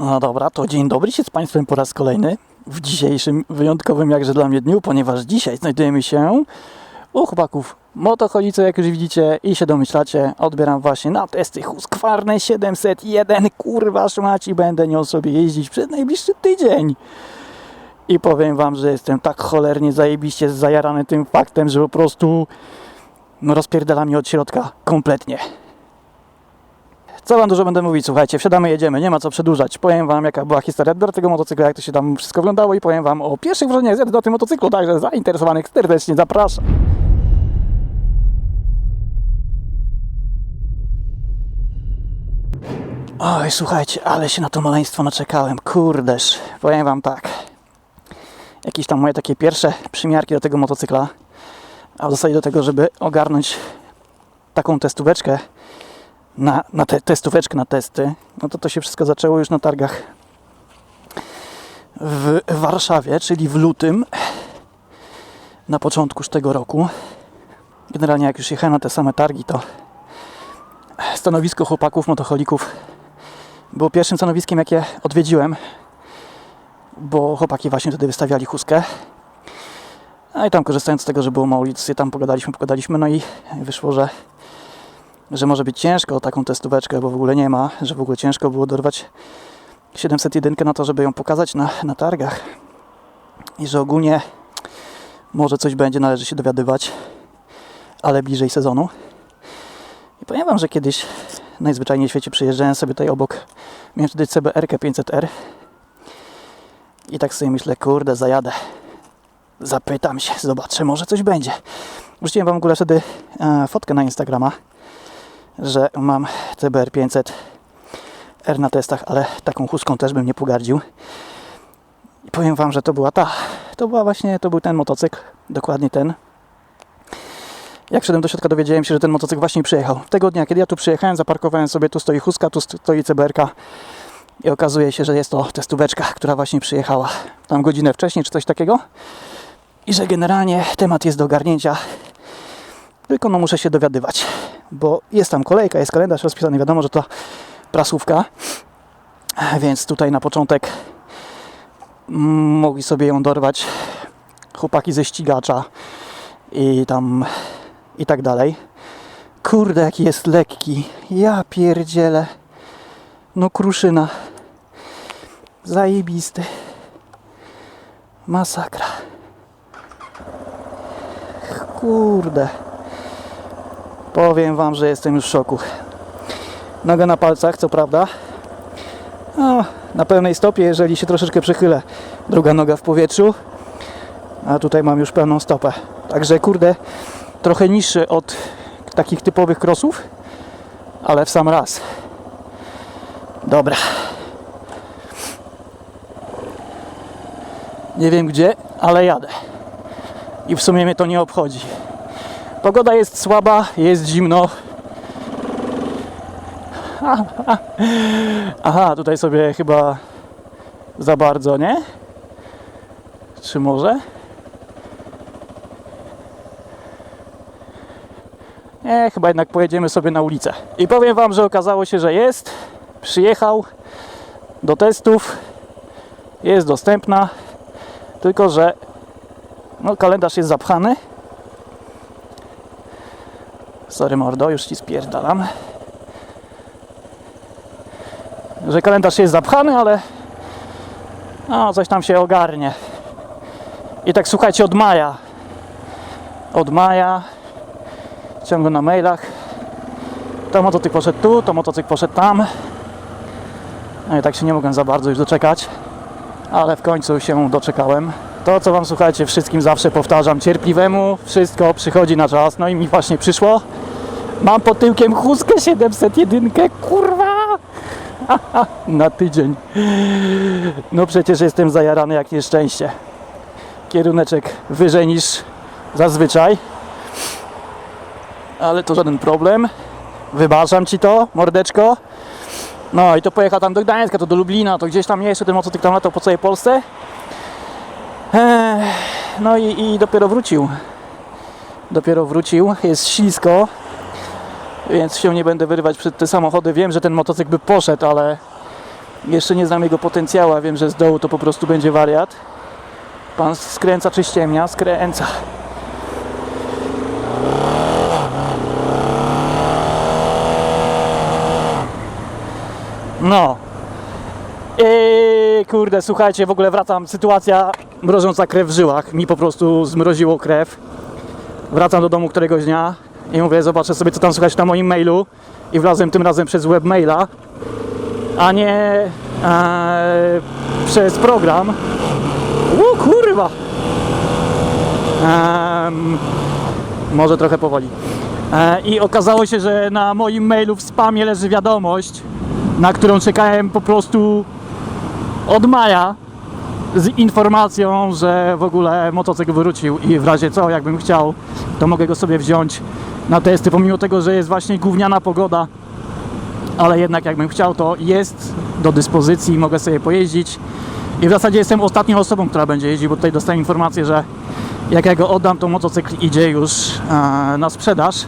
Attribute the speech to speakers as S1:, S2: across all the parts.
S1: No dobra, to dzień dobry się z Państwem po raz kolejny w dzisiejszym wyjątkowym jakże dla mnie dniu, ponieważ dzisiaj znajdujemy się u chłopaków motocholice, jak już widzicie i się domyślacie, odbieram właśnie na testy Husqvarna 701, kurwa szmać i będę nią sobie jeździć przez najbliższy tydzień. I powiem Wam, że jestem tak cholernie zajebiście zajarany tym faktem, że po prostu no, rozpierdala mnie od środka kompletnie. Co wam dużo będę mówić, słuchajcie, wsiadamy, jedziemy, nie ma co przedłużać. Powiem wam, jaka była historia odbioru tego motocykla, jak to się tam wszystko wyglądało i powiem wam o pierwszych wrażeniach z na tym motocyklu, także zainteresowanych serdecznie zapraszam. Oj, słuchajcie, ale się na to maleństwo naczekałem, kurdeż. Powiem wam tak, jakieś tam moje takie pierwsze przymiarki do tego motocykla, a w zasadzie do tego, żeby ogarnąć taką testóweczkę, na, na te, testóweczkę na testy, no to to się wszystko zaczęło już na targach w Warszawie, czyli w lutym, na początku tego roku. Generalnie jak już jechałem na te same targi, to stanowisko chłopaków, motocholików było pierwszym stanowiskiem, jakie odwiedziłem, bo chłopaki właśnie wtedy wystawiali chustkę. A i tam korzystając z tego, że było mało ulicy, tam pogadaliśmy, pogadaliśmy, no i wyszło, że że może być ciężko taką testóweczkę, bo w ogóle nie ma, że w ogóle ciężko było dorwać 701 na to, żeby ją pokazać na, na targach i że ogólnie może coś będzie, należy się dowiadywać, ale bliżej sezonu. I powiem Wam, że kiedyś najzwyczajniej w świecie przyjeżdżałem sobie tutaj obok, miałem wtedy CBR 500R i tak sobie myślę, kurde, zajadę, zapytam się, zobaczę, może coś będzie. Wrzuciłem Wam w ogóle wtedy e, fotkę na Instagrama, że mam CBR 500 R na testach, ale taką chustką też bym nie pogardził. I powiem Wam, że to była ta. To była właśnie, to był ten motocykl, dokładnie ten. Jak wszedłem do środka, dowiedziałem się, że ten motocykl właśnie przyjechał. Tego dnia, kiedy ja tu przyjechałem, zaparkowałem sobie, tu stoi chustka, tu stoi CBR-ka i okazuje się, że jest to testóweczka, która właśnie przyjechała tam godzinę wcześniej, czy coś takiego. I że generalnie temat jest do ogarnięcia, tylko no muszę się dowiadywać bo jest tam kolejka, jest kalendarz rozpisany, wiadomo, że to prasówka, więc tutaj na początek mogli sobie ją dorwać chłopaki ze ścigacza i tam i tak dalej. Kurde, jaki jest lekki. Ja pierdzielę. No kruszyna. Zajebisty. Masakra. Kurde. Powiem Wam, że jestem już w szoku. Noga na palcach, co prawda. No, na pełnej stopie, jeżeli się troszeczkę przychylę. Druga noga w powietrzu. A tutaj mam już pełną stopę. Także kurde, trochę niższy od takich typowych krosów, ale w sam raz. Dobra. Nie wiem gdzie, ale jadę. I w sumie mnie to nie obchodzi. Pogoda jest słaba, jest zimno. Aha, tutaj sobie chyba za bardzo, nie? Czy może? Nie, chyba jednak pojedziemy sobie na ulicę. I powiem Wam, że okazało się, że jest. Przyjechał do testów. Jest dostępna. Tylko, że no, kalendarz jest zapchany. Sorry mordo, już ci spierdalam. Że kalendarz jest zapchany, ale no, coś tam się ogarnie. I tak słuchajcie, od maja. Od maja ciągle na mailach. To motocykl poszedł tu, to motocykl poszedł tam. No i tak się nie mogłem za bardzo już doczekać, ale w końcu się doczekałem. To, co Wam słuchajcie, wszystkim zawsze powtarzam, cierpliwemu wszystko przychodzi na czas. No i mi właśnie przyszło. Mam pod tyłkiem chustkę 701, kurwa! na tydzień. No przecież jestem zajarany jak nieszczęście. Kieruneczek wyżej niż zazwyczaj. Ale to żaden problem. Wybaczam Ci to, mordeczko. No i to pojechał tam do Gdańska, to do Lublina, to gdzieś tam jeszcze ten motocykl tam latał po całej Polsce. Ech, No i, i dopiero wrócił. Dopiero wrócił, jest ślisko, więc się nie będę wyrywać przed te samochody. Wiem, że ten motocykl by poszedł, ale Jeszcze nie znam jego potencjału, wiem, że z dołu to po prostu będzie wariat. Pan skręca czy ściemnia? Skręca. No. I kurde, słuchajcie, w ogóle wracam. Sytuacja mrożąca krew w żyłach. Mi po prostu zmroziło krew. Wracam do domu któregoś dnia i mówię, zobaczę sobie, co tam słychać na moim mailu. I wlazłem tym razem przez webmaila, a nie e, przez program. O kurwa! Em, może trochę powoli. E, I okazało się, że na moim mailu w spamie leży wiadomość, na którą czekałem po prostu od maja z informacją, że w ogóle motocykl wrócił i w razie co, jakbym chciał, to mogę go sobie wziąć na testy, pomimo tego, że jest właśnie gówniana pogoda, ale jednak jakbym chciał, to jest do dyspozycji, mogę sobie pojeździć i w zasadzie jestem ostatnią osobą, która będzie jeździć, bo tutaj dostałem informację, że jak ja go oddam, to motocykl idzie już e, na sprzedaż.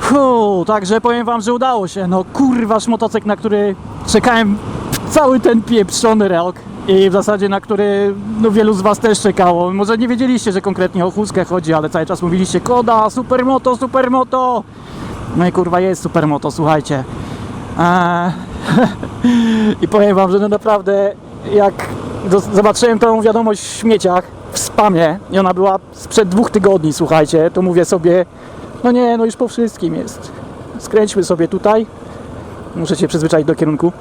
S1: Fu, także powiem wam, że udało się. No kurważ motocykl, na który czekałem cały ten pieprzony rok i w zasadzie na który no, wielu z was też czekało. Może nie wiedzieliście, że konkretnie o chustkę chodzi, ale cały czas mówiliście Koda, supermoto, supermoto. No i kurwa jest supermoto, słuchajcie. Eee, I powiem wam, że no naprawdę jak do, zobaczyłem tą wiadomość w śmieciach w spamie i ona była sprzed dwóch tygodni, słuchajcie, to mówię sobie, no nie, no już po wszystkim jest. Skręćmy sobie tutaj. Muszę się przyzwyczaić do kierunku.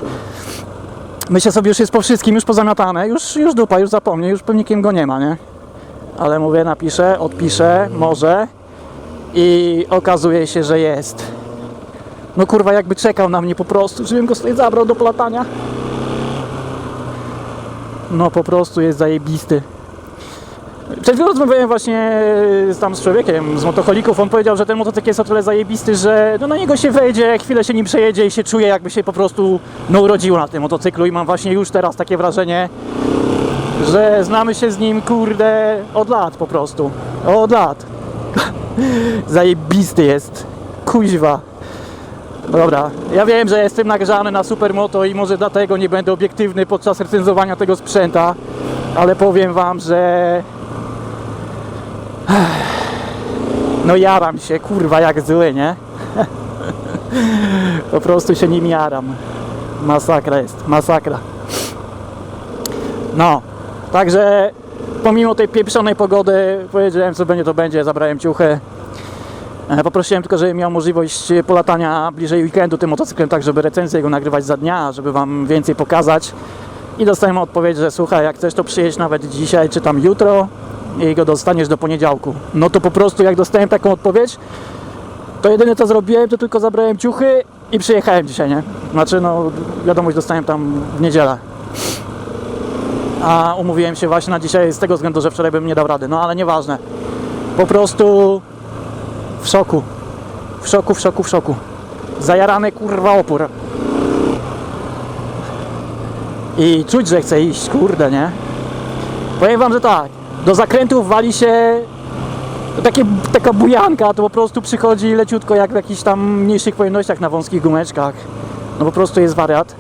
S1: Myślę sobie, już jest po wszystkim, już pozamiatane, już, już dupa, już zapomnę, już pewnikiem go nie ma, nie? Ale mówię, napiszę, odpiszę, może i okazuje się, że jest. No kurwa, jakby czekał na mnie po prostu, żebym go sobie zabrał do platania. No po prostu jest zajebisty. Przed chwilą rozmawiałem właśnie z, tam z człowiekiem z motocholików. On powiedział, że ten motocykl jest o tyle zajebisty, że no, na niego się wejdzie, chwilę się nim przejedzie i się czuje, jakby się po prostu no, urodziło na tym motocyklu. I mam właśnie już teraz takie wrażenie, że znamy się z nim, kurde, od lat po prostu. Od lat. Zajebisty jest. Kuźwa. Dobra, ja wiem, że jestem nagrzany na supermoto i może dlatego nie będę obiektywny podczas recenzowania tego sprzęta, ale powiem wam, że no jaram się, kurwa, jak zły, nie? po prostu się nim jaram. Masakra jest, masakra. No, także pomimo tej pieprzonej pogody powiedziałem, co będzie, to będzie, zabrałem ciuchy. E, Poprosiłem tylko, żeby miał możliwość polatania bliżej weekendu tym motocyklem, tak żeby recenzję go nagrywać za dnia, żeby Wam więcej pokazać. I dostałem odpowiedź, że słuchaj, jak chcesz to przyjeść nawet dzisiaj czy tam jutro i go dostaniesz do poniedziałku. No to po prostu jak dostałem taką odpowiedź, to jedyne co zrobiłem, to tylko zabrałem ciuchy i przyjechałem dzisiaj, nie? Znaczy no wiadomość dostałem tam w niedzielę. A umówiłem się właśnie na dzisiaj z tego względu, że wczoraj bym nie dał rady. No ale nieważne. Po prostu w szoku. W szoku, w szoku, w szoku. Zajarany kurwa opór. I czuć, że chce iść, kurde, nie? Powiem wam, że tak. Do zakrętów wali się takie, taka bujanka, to po prostu przychodzi leciutko jak w jakichś tam mniejszych pojemnościach na wąskich gumeczkach. No po prostu jest wariat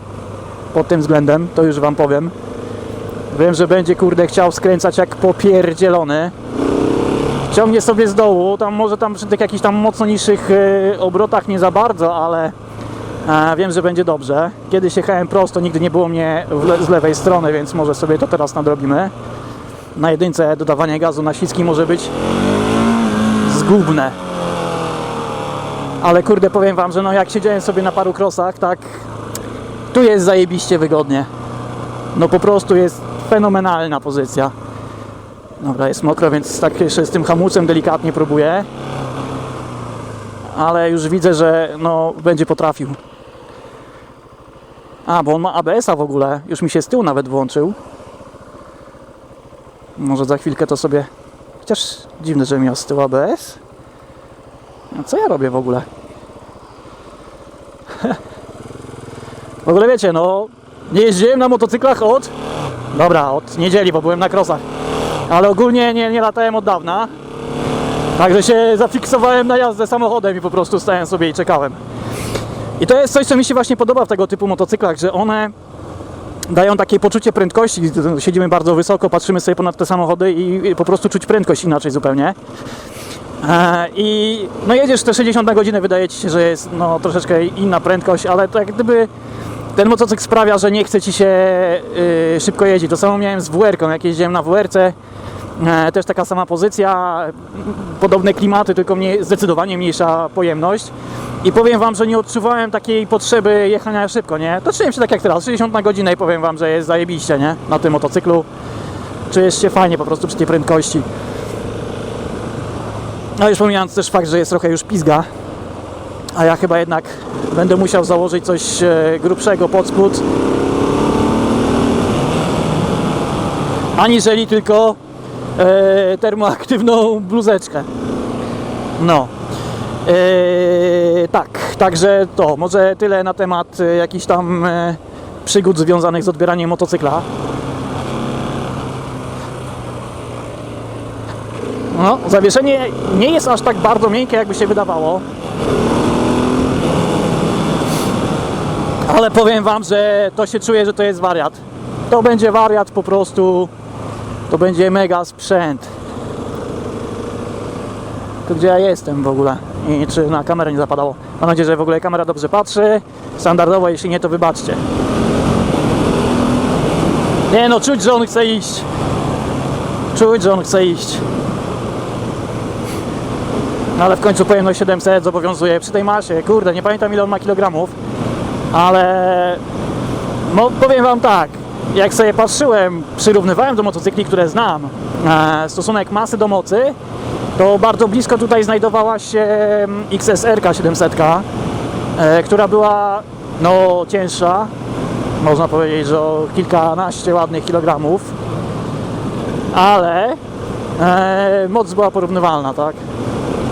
S1: pod tym względem, to już wam powiem. Wiem, że będzie kurde chciał skręcać jak popierdzielony ciągnie sobie z dołu, tam może tam przy tych jakichś tam mocno niższych e, obrotach nie za bardzo, ale e, wiem, że będzie dobrze. Kiedyś jechałem prosto, nigdy nie było mnie le, z lewej strony, więc może sobie to teraz nadrobimy. Na jedynce dodawanie gazu na śliski może być zgubne. Ale kurde, powiem wam, że no jak siedziałem sobie na paru krosach, tak tu jest zajebiście wygodnie. No po prostu jest fenomenalna pozycja. Dobra, jest mokro, więc tak jeszcze z tym hamulcem delikatnie próbuję. Ale już widzę, że no będzie potrafił. A, bo on ma ABS-a w ogóle. Już mi się z tyłu nawet włączył. Może za chwilkę to sobie... Chociaż dziwne, że miał z tyłu ABS. A co ja robię w ogóle? w ogóle wiecie, no... Nie jeździłem na motocyklach od... Dobra, od niedzieli, bo byłem na krosach ale ogólnie nie, nie latałem od dawna. Także się zafiksowałem na jazdę samochodem i po prostu stałem sobie i czekałem. I to jest coś, co mi się właśnie podoba w tego typu motocyklach, że one dają takie poczucie prędkości. Siedzimy bardzo wysoko, patrzymy sobie ponad te samochody i po prostu czuć prędkość inaczej zupełnie. E, I no jedziesz te 60 na godzinę, wydaje ci się, że jest no, troszeczkę inna prędkość, ale to jak gdyby ten motocykl sprawia, że nie chce ci się y, szybko jeździć. To samo miałem z WR-ką, jak jeździłem na WR-ce, też taka sama pozycja, podobne klimaty, tylko mnie, zdecydowanie mniejsza pojemność. I powiem wam, że nie odczuwałem takiej potrzeby jechania szybko, nie? To czułem się tak jak teraz, 60 na godzinę i powiem wam, że jest zajebiście, nie? Na tym motocyklu. Czujesz się fajnie po prostu przy tej prędkości. No już pomijając też fakt, że jest trochę już pizga, a ja chyba jednak będę musiał założyć coś e, grubszego pod spód. Aniżeli tylko e, termoaktywną bluzeczkę. No. E, tak, także to, może tyle na temat e, jakichś tam e, przygód związanych z odbieraniem motocykla. No, zawieszenie nie jest aż tak bardzo miękkie, jakby się wydawało. Ale powiem wam, że to się czuje, że to jest wariat. To będzie wariat po prostu. To będzie mega sprzęt. To gdzie ja jestem w ogóle? I czy na kamerę nie zapadało? Mam nadzieję, że w ogóle kamera dobrze patrzy. Standardowo, jeśli nie, to wybaczcie. Nie no, czuć, że on chce iść. Czuć, że on chce iść. No ale w końcu pojemność 700 zobowiązuje przy tej masie. Kurde, nie pamiętam ile on ma kilogramów, ale no powiem wam tak, jak sobie patrzyłem, przyrównywałem do motocykli, które znam, e, stosunek masy do mocy, to bardzo blisko tutaj znajdowała się mm, XSR 700, e, która była no cięższa, można powiedzieć, że o kilkanaście ładnych kilogramów, ale e, moc była porównywalna, tak?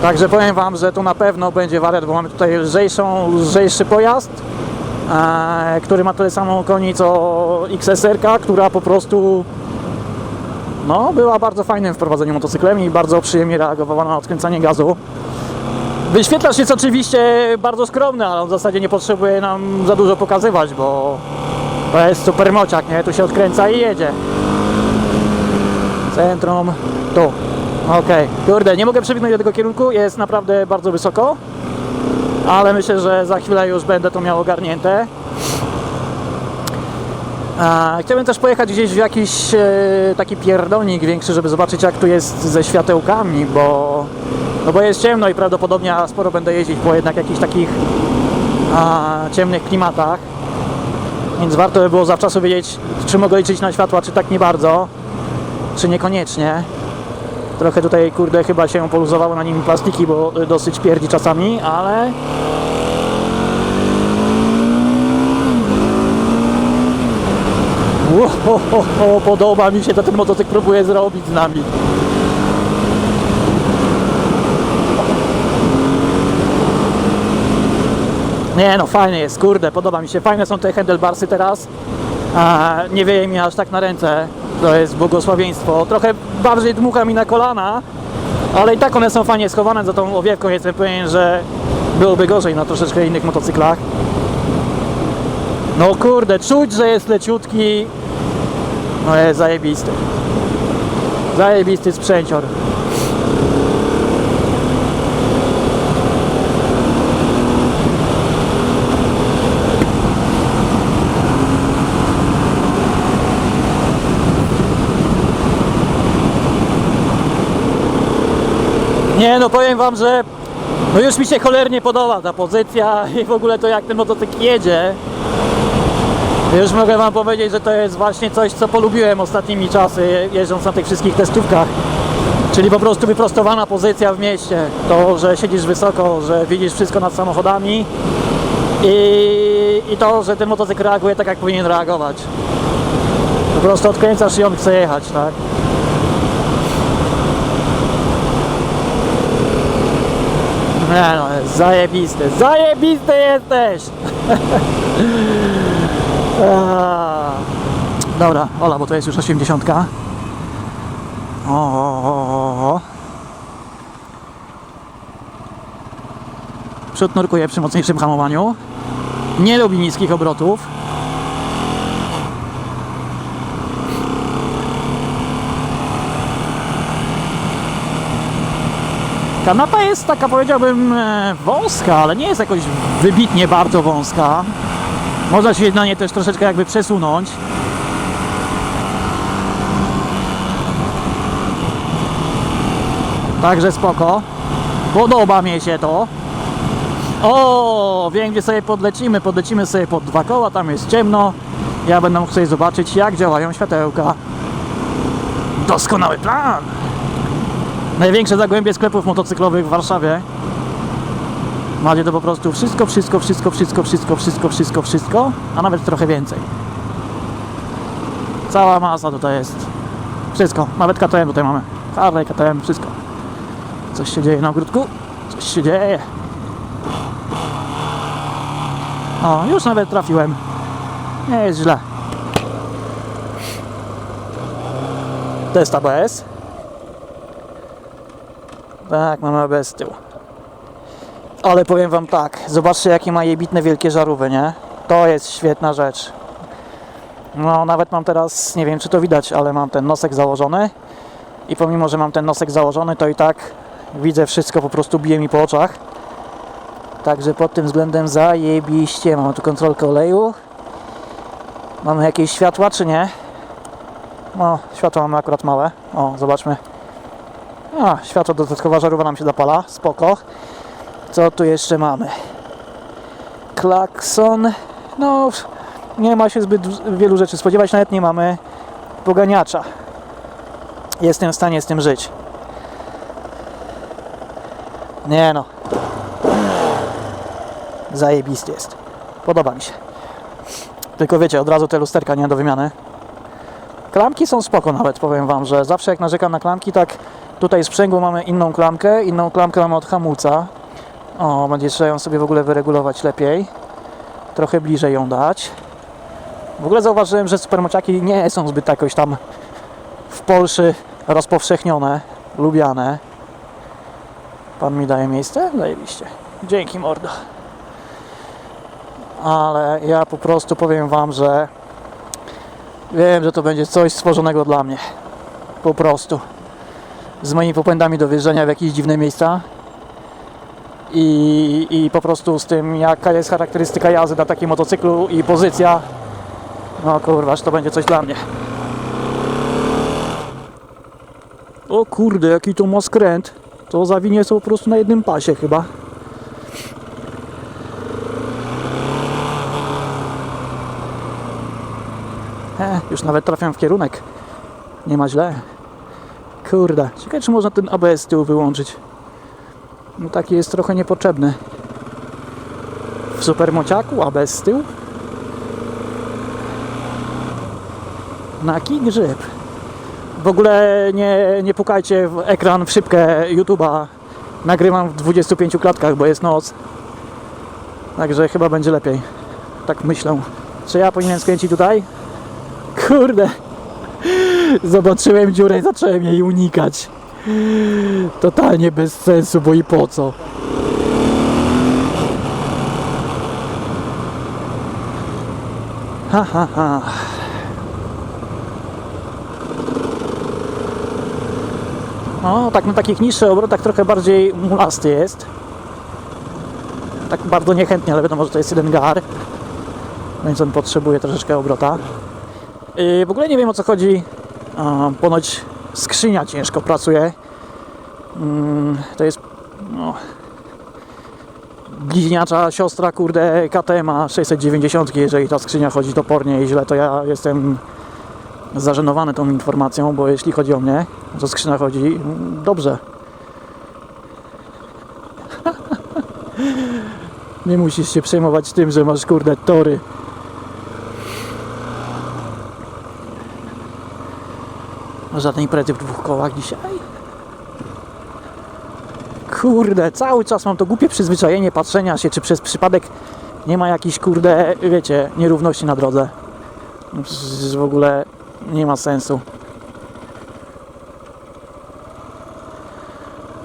S1: Także powiem Wam, że to na pewno będzie wariat, bo mamy tutaj lżejszą, lżejszy pojazd, który ma tyle samo koni co XSR, która po prostu no, była bardzo fajnym w prowadzeniu motocyklem i bardzo przyjemnie reagowała na odkręcanie gazu. Wyświetlacz jest oczywiście bardzo skromny, ale w zasadzie nie potrzebuje nam za dużo pokazywać, bo to jest super mociak, nie? Tu się odkręca i jedzie. Centrum, tu. Okej, kurde, nie mogę przewinąć do tego kierunku, jest naprawdę bardzo wysoko, ale myślę, że za chwilę już będę to miał ogarnięte. Chciałbym też pojechać gdzieś w jakiś e, taki pierdolnik większy, żeby zobaczyć jak tu jest ze światełkami, bo, no bo jest ciemno i prawdopodobnie sporo będę jeździć po jednak jakichś takich a, ciemnych klimatach. Więc warto by było zawczasu wiedzieć, czy mogę liczyć na światła, czy tak nie bardzo, czy niekoniecznie. Trochę tutaj, kurde, chyba się poluzowały na nim plastiki, bo y, dosyć pierdzi czasami, ale... Ło, podoba mi się, to ten motocykl próbuje zrobić z nami. Nie no, fajny jest, kurde, podoba mi się. Fajne są te handlebarsy teraz. A, nie wieje mi aż tak na ręce. To jest błogosławieństwo. Trochę bardziej dmucha mi na kolana, ale i tak one są fajnie schowane za tą owiewką. Jestem pewien, że byłoby gorzej na troszeczkę innych motocyklach. No kurde, czuć, że jest leciutki. No jest zajebisty. Zajebisty sprzęcior. Nie no, powiem wam, że no już mi się cholernie podoba ta pozycja i w ogóle to jak ten motocykl jedzie. Już mogę wam powiedzieć, że to jest właśnie coś, co polubiłem ostatnimi czasy, jeżdżąc na tych wszystkich testówkach. Czyli po prostu wyprostowana pozycja w mieście. To, że siedzisz wysoko, że widzisz wszystko nad samochodami i, i to, że ten motocykl reaguje tak, jak powinien reagować. Po prostu odkręcasz i on chce jechać, tak? Nie no, jest zajebisty, zajebisty jesteś! Aaa. Dobra, Ola, bo to jest już 80. O, o, o, o, o. Przód nurkuje przy mocniejszym hamowaniu. Nie lubi niskich obrotów. Kanapa jest taka, powiedziałbym, e, wąska, ale nie jest jakoś wybitnie bardzo wąska. Można się na nie też troszeczkę jakby przesunąć. Także spoko. Podoba mi się to. O, wiem gdzie sobie podlecimy. Podlecimy sobie pod dwa koła, tam jest ciemno. Ja będę mógł sobie zobaczyć jak działają światełka. Doskonały plan! Największe zagłębie sklepów motocyklowych w Warszawie. Macie to po prostu wszystko, wszystko, wszystko, wszystko, wszystko, wszystko, wszystko, wszystko, a nawet trochę więcej. Cała masa tutaj jest. Wszystko, nawet KTM tutaj mamy. Harley, KTM, wszystko. Coś się dzieje na ogródku? Coś się dzieje. O, już nawet trafiłem. Nie jest źle. Test ABS. Tak, mamy ABS z tyłu. Ale powiem wam tak, zobaczcie jakie ma jebitne wielkie żarówy, nie? To jest świetna rzecz. No, nawet mam teraz, nie wiem czy to widać, ale mam ten nosek założony. I pomimo, że mam ten nosek założony, to i tak widzę wszystko, po prostu bije mi po oczach. Także pod tym względem zajebiście. Mamy tu kontrolkę oleju. Mamy jakieś światła, czy nie? No, światła mamy akurat małe. O, zobaczmy. A, światło dodatkowa żarówa nam się zapala. Spoko. Co tu jeszcze mamy? Klakson. No, nie ma się zbyt wielu rzeczy spodziewać. Nawet nie mamy poganiacza. Jestem w stanie z tym żyć. Nie no. Zajebisty jest. Podoba mi się. Tylko wiecie, od razu te lusterka nie do wymiany. Klamki są spoko nawet, powiem Wam, że zawsze jak narzekam na klamki, tak tutaj sprzęgło mamy inną klamkę, inną klamkę mamy od hamulca. O, będzie trzeba ją sobie w ogóle wyregulować lepiej. Trochę bliżej ją dać. W ogóle zauważyłem, że supermociaki nie są zbyt jakoś tam w Polsce rozpowszechnione, lubiane. Pan mi daje miejsce? Zajebiście. Dzięki mordo. Ale ja po prostu powiem Wam, że wiem, że to będzie coś stworzonego dla mnie. Po prostu. Z moimi popędami do wjeżdżania w jakieś dziwne miejsca. I, I po prostu z tym, jaka jest charakterystyka jazdy na takim motocyklu i pozycja. No kurwa, to będzie coś dla mnie. O kurde, jaki to ma skręt. To zawinie są po prostu na jednym pasie chyba. He, już nawet trafiam w kierunek. Nie ma źle. Kurde, ciekawe czy można ten ABS z tyłu wyłączyć. No taki jest trochę niepotrzebny. W supermociaku ABS z tyłu? Naki grzyb. W ogóle nie, nie pukajcie w ekran w szybkę YouTube'a. Nagrywam w 25 klatkach, bo jest noc. Także chyba będzie lepiej. Tak myślę. Czy ja powinienem skręcić tutaj? Kurde. Zobaczyłem dziurę i zacząłem jej unikać. Totalnie bez sensu, bo i po co? Ha, ha, ha. O, tak na takich niższych obrotach trochę bardziej mulasty jest. Tak bardzo niechętnie, ale wiadomo, że to jest jeden gar. Więc on potrzebuje troszeczkę obrota. Yy, w ogóle nie wiem o co chodzi. Ponoć skrzynia ciężko pracuje. Mm, to jest no, bliźniacza siostra, kurde, KTM 690. Jeżeli ta skrzynia chodzi topornie i źle, to ja jestem zażenowany tą informacją, bo jeśli chodzi o mnie, to skrzynia chodzi dobrze. Nie musisz się przejmować tym, że masz kurde tory. żadnej imprezy w dwóch kołach dzisiaj. Kurde, cały czas mam to głupie przyzwyczajenie patrzenia się, czy przez przypadek nie ma jakiejś, kurde, wiecie, nierówności na drodze. No przecież w ogóle nie ma sensu.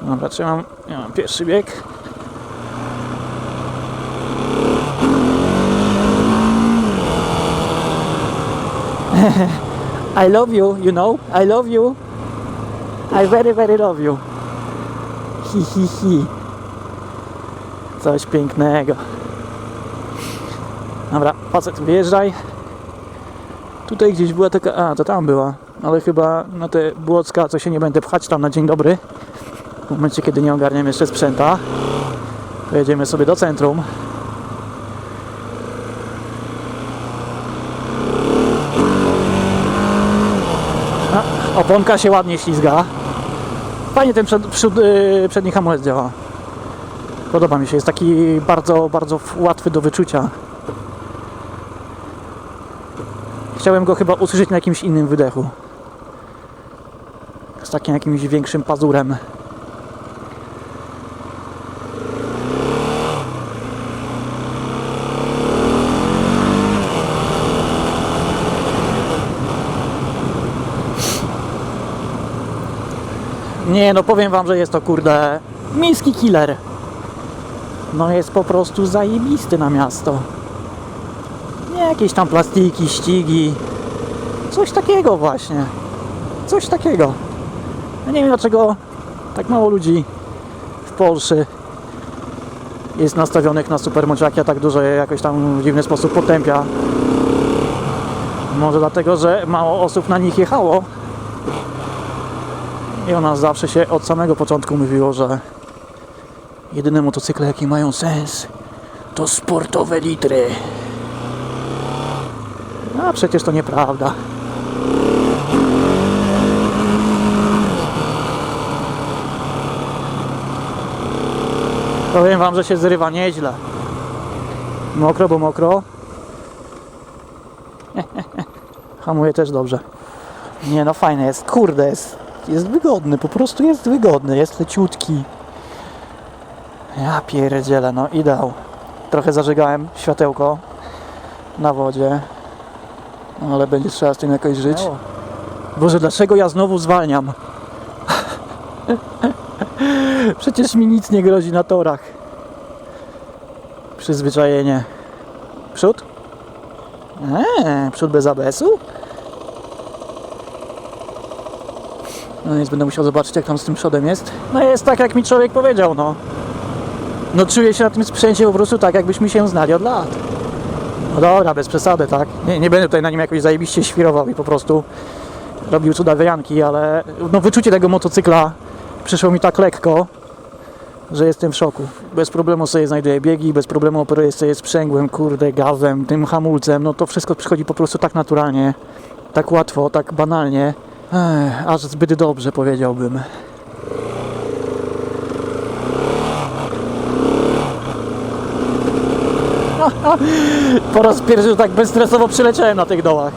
S1: Dobra, trzymam, ja mam pierwszy bieg. Hehe. I love you, you know? I love you. I very, very love you. Hi, hi, hi. Coś pięknego. Dobra, facet, wyjeżdżaj. Tutaj gdzieś była taka... A, to tam była. Ale chyba na te Błocka, co się nie będę pchać tam na dzień dobry. W momencie, kiedy nie ogarniam jeszcze sprzęta. Pojedziemy sobie do centrum. A, oponka się ładnie ślizga. Fajnie ten przed, yy, przedni hamulec działa. Podoba mi się, jest taki bardzo, bardzo łatwy do wyczucia. Chciałem go chyba usłyszeć na jakimś innym wydechu. Z takim jakimś większym pazurem. Nie, no powiem wam, że jest to kurde miejski killer. No jest po prostu zajebisty na miasto. Nie jakieś tam plastiki, ścigi. Coś takiego właśnie. Coś takiego. Ja nie wiem dlaczego tak mało ludzi w Polsce jest nastawionych na supermoczaki, a tak dużo je jakoś tam w dziwny sposób potępia. Może dlatego, że mało osób na nich jechało. I o nas zawsze się od samego początku mówiło, że jedyne motocykle, jakie mają sens, to sportowe litry. A przecież to nieprawda. Powiem wam, że się zrywa nieźle. Mokro, bo mokro. Hamuje też dobrze. Nie no, fajne jest. Kurde, jest, jest wygodny. Po prostu jest wygodny. Jest leciutki. Ja pierdzielę, no ideał. Trochę zażegałem światełko na wodzie. No, ale będzie trzeba z tym jakoś żyć. Boże, dlaczego ja znowu zwalniam? Przecież mi nic nie grozi na torach. Przyzwyczajenie. Przód? Eee, przód bez ABS-u? No więc będę musiał zobaczyć jak tam z tym przodem jest. No jest tak jak mi człowiek powiedział, no. No czuję się na tym sprzęcie po prostu tak jakbyśmy się znali od lat. No dobra, bez przesady, tak? Nie, nie będę tutaj na nim jakoś zajebiście świrował i po prostu robił cuda wyjanki, ale no wyczucie tego motocykla przyszło mi tak lekko, że jestem w szoku. Bez problemu sobie znajduję biegi, bez problemu operuję sobie sprzęgłem, kurde, gazem, tym hamulcem, no to wszystko przychodzi po prostu tak naturalnie, tak łatwo, tak banalnie, Ech, aż zbyt dobrze powiedziałbym. Po raz pierwszy tak bezstresowo przyleciałem na tych dołach.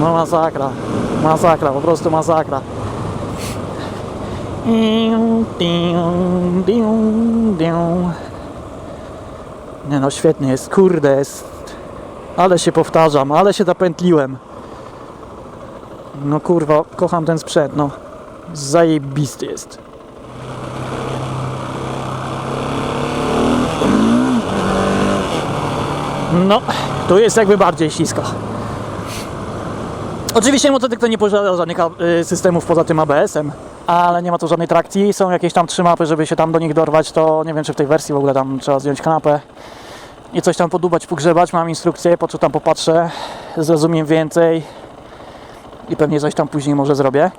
S1: No masakra, masakra, po prostu masakra. Nie no, świetnie jest, kurde jest. Ale się powtarzam, ale się zapętliłem. No kurwa, kocham ten sprzęt, no. Zajebisty jest. No, tu jest jakby bardziej ślisko. Oczywiście motocykl to nie posiada żadnych y, systemów poza tym ABS-em, ale nie ma tu żadnej trakcji. Są jakieś tam trzy mapy, żeby się tam do nich dorwać, to nie wiem czy w tej wersji w ogóle tam trzeba zdjąć kanapę i coś tam podubać, pogrzebać. Mam instrukcję, poczytam, popatrzę, zrozumiem więcej i pewnie coś tam później może zrobię.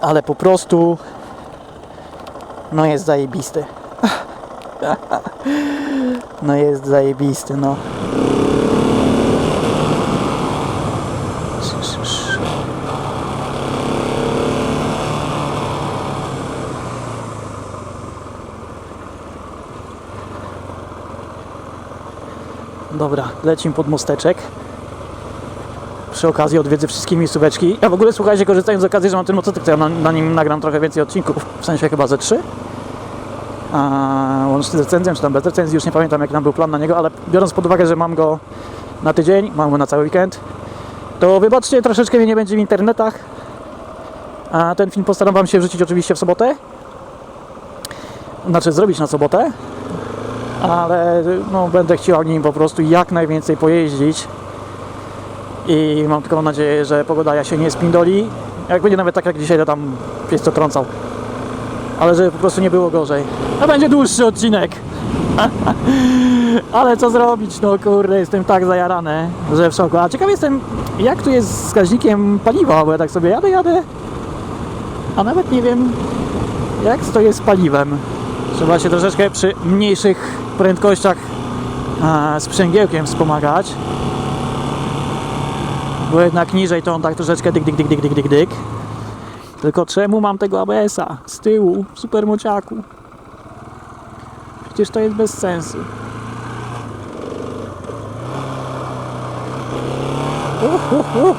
S1: Ale po prostu no jest zajebisty. No jest zajebisty, no. Dobra, lecimy pod mosteczek. Przy okazji odwiedzę wszystkie miejscóweczki. Ja w ogóle słuchajcie, korzystając z okazji, że mam ten motocykl, to ja na, na nim nagram trochę więcej odcinków, w sensie chyba ze trzy. A, łącznie z recenzją, czy tam bez recenzji, już nie pamiętam jaki tam był plan na niego, ale biorąc pod uwagę, że mam go na tydzień, mam go na cały weekend, to wybaczcie, troszeczkę mnie nie będzie w internetach. A ten film postaram Wam się wrzucić oczywiście w sobotę. Znaczy zrobić na sobotę. Ale no, będę chciał nim po prostu jak najwięcej pojeździć. I mam tylko nadzieję, że pogoda się nie spindoli. Jak będzie nawet tak jak dzisiaj, to tam pies to trącał. Ale żeby po prostu nie było gorzej. To będzie dłuższy odcinek. Ale co zrobić, no kurde, jestem tak zajarany, że w szoku. A ciekaw jestem, jak tu jest z wskaźnikiem paliwa, bo ja tak sobie jadę, jadę, a nawet nie wiem, jak stoję z paliwem. Trzeba się troszeczkę przy mniejszych prędkościach a, sprzęgiełkiem wspomagać. Bo jednak niżej to on tak troszeczkę dyk, dyk, dyk, dyk, dyk, dyk, dyk. Tylko czemu mam tego ABS-a z tyłu, w supermociaku? Przecież to jest bez sensu. Uh, uh, uh.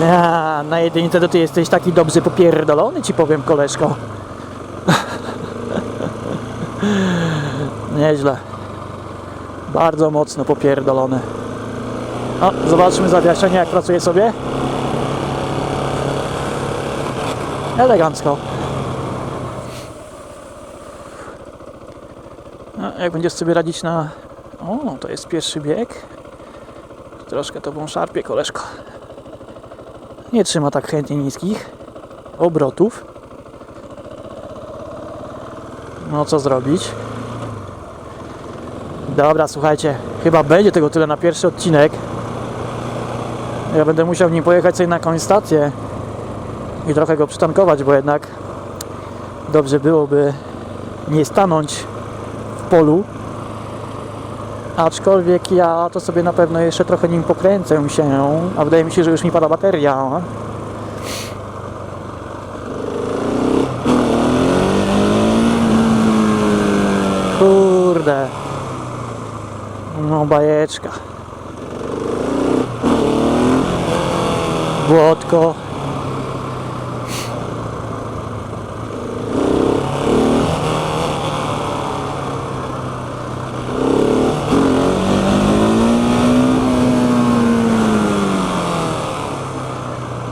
S1: Ja, na jedynce to ty jesteś taki dobrze popierdolony, ci powiem, koleżko. Nieźle. Bardzo mocno popierdolony. O, zobaczmy zawieszenie, jak pracuje sobie. Elegancko. No, jak będziesz sobie radzić na... O, to jest pierwszy bieg. Troszkę tobą szarpie, koleżko. Nie trzyma tak chętnie niskich obrotów. No co zrobić? Dobra, słuchajcie, chyba będzie tego tyle na pierwszy odcinek. Ja będę musiał nim pojechać sobie na jakąś stację i trochę go przytankować, bo jednak dobrze byłoby nie stanąć w polu. Aczkolwiek ja to sobie na pewno jeszcze trochę nim pokręcę się, a wydaje mi się, że już mi pada bateria. Kurde. No bajeczka. Błotko.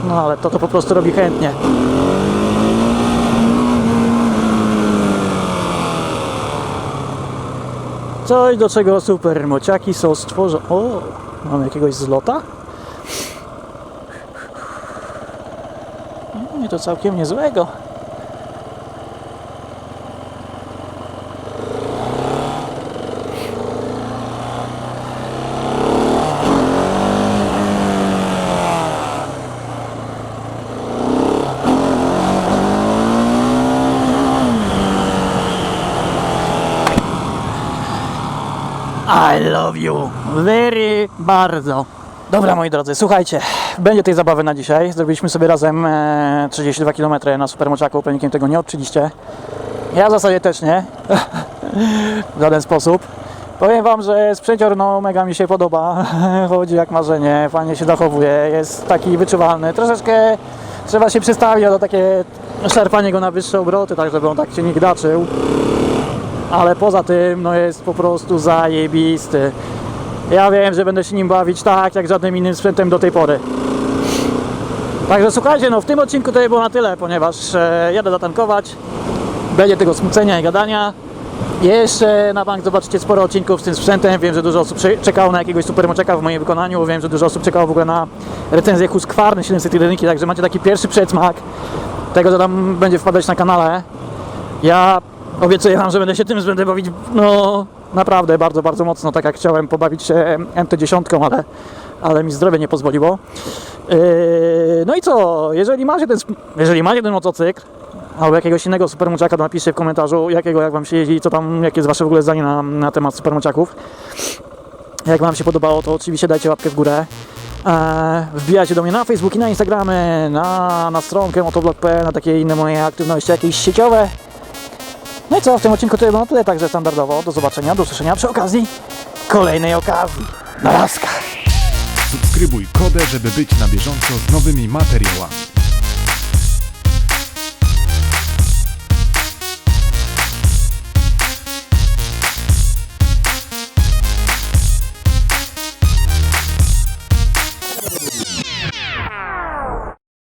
S1: No ale to to po prostu robi chętnie. Coś do czego super mociaki są stworzone. O, mam jakiegoś zlota? Nie, to całkiem niezłego. I love you very bardzo. Dobra moi drodzy, słuchajcie, będzie tej zabawy na dzisiaj. Zrobiliśmy sobie razem e, 32 km na supermoczaku, pewnikiem tego nie odczyliście. Ja w zasadzie też nie. w żaden sposób. Powiem wam, że sprzęcior no mega mi się podoba. Chodzi jak marzenie, fajnie się zachowuje, jest taki wyczuwalny. Troszeczkę trzeba się przystawić do takie szarpanie go na wyższe obroty, tak żeby on tak się nie gdaczył ale poza tym no jest po prostu zajebisty. Ja wiem, że będę się nim bawić tak jak żadnym innym sprzętem do tej pory. Także słuchajcie, no w tym odcinku to było na tyle, ponieważ e, jadę zatankować, będzie tego smucenia i gadania. Jeszcze na bank zobaczycie sporo odcinków z tym sprzętem. Wiem, że dużo osób cze- czekało na jakiegoś supermoczeka w moim wykonaniu. Wiem, że dużo osób czekało w ogóle na recenzję Husqvarna 701, także macie taki pierwszy przedsmak tego, co tam będzie wpadać na kanale. Ja obiecuję Wam, że będę się tym będę bawić, no naprawdę bardzo, bardzo mocno, tak jak chciałem pobawić się MT-10, ale, ale mi zdrowie nie pozwoliło. Yy, no i co, jeżeli macie ten, jeżeli macie ten motocykl, albo jakiegoś innego supermuciaka, to napiszcie w komentarzu, jakiego, jak Wam się jeździ, co tam, jakie jest Wasze w ogóle zdanie na, na temat supermuciaków. Jak Wam się podobało, to oczywiście dajcie łapkę w górę. Eee, wbijajcie do mnie na Facebook i na Instagramy, na, na stronkę motoblog.pl, na takie inne moje aktywności jakieś sieciowe. No i co, w tym odcinku to było na tyle, także standardowo. Do zobaczenia, do usłyszenia przy okazji kolejnej okazji. Na laska!
S2: Subskrybuj kodę, żeby być na bieżąco z nowymi materiałami.